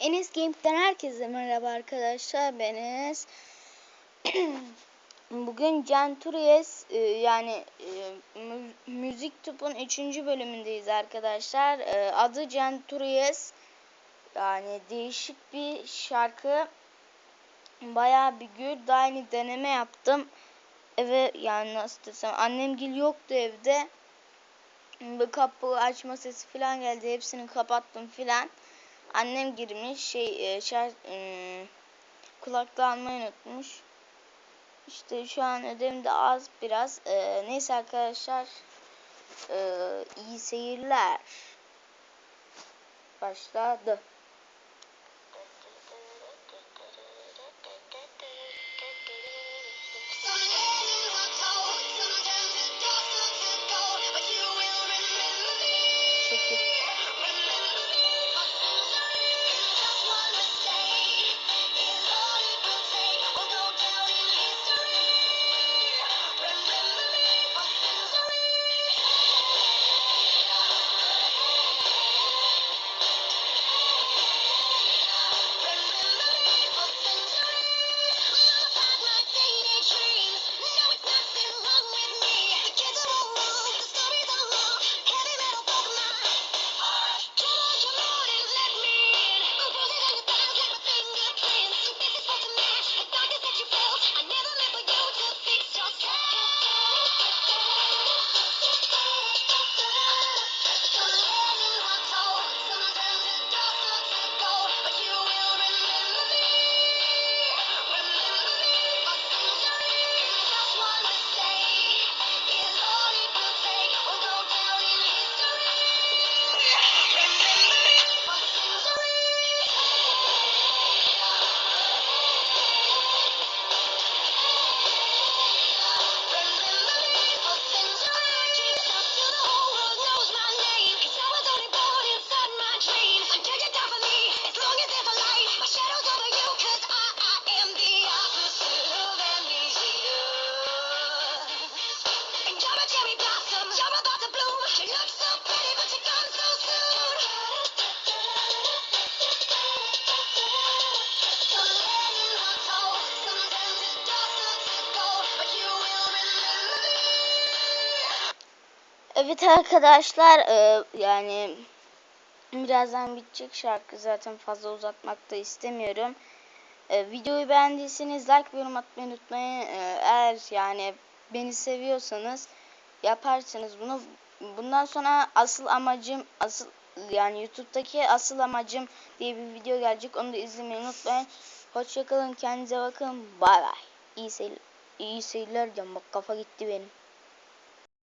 Enes Game'den herkese merhaba arkadaşlar. Ben Enes. Bugün Centuries e, yani e, mü- Müzik Tup'un 3. bölümündeyiz arkadaşlar. E, adı Centuries. Yani değişik bir şarkı. Bayağı bir gür. Daha yeni deneme yaptım. Eve yani nasıl desem annemgil yoktu evde. Bir kapı açma sesi falan geldi. Hepsini kapattım filan. Annem girmiş şey e, şarj e, kulaklığı almayı unutmuş. İşte şu an ödevim de az biraz. E, neyse arkadaşlar. E, iyi seyirler. Başladı. Evet arkadaşlar e, yani birazdan bitecek şarkı zaten fazla uzatmak da istemiyorum. E, videoyu beğendiyseniz like ve yorum atmayı unutmayın. E, eğer yani beni seviyorsanız yaparsınız bunu. Bundan sonra asıl amacım asıl yani YouTube'daki asıl amacım diye bir video gelecek. Onu da izlemeyi unutmayın. Hoşçakalın. Kendinize bakın. Bay bay. İyi seyirler. İyi seyirler diyorum. Bak kafa gitti benim.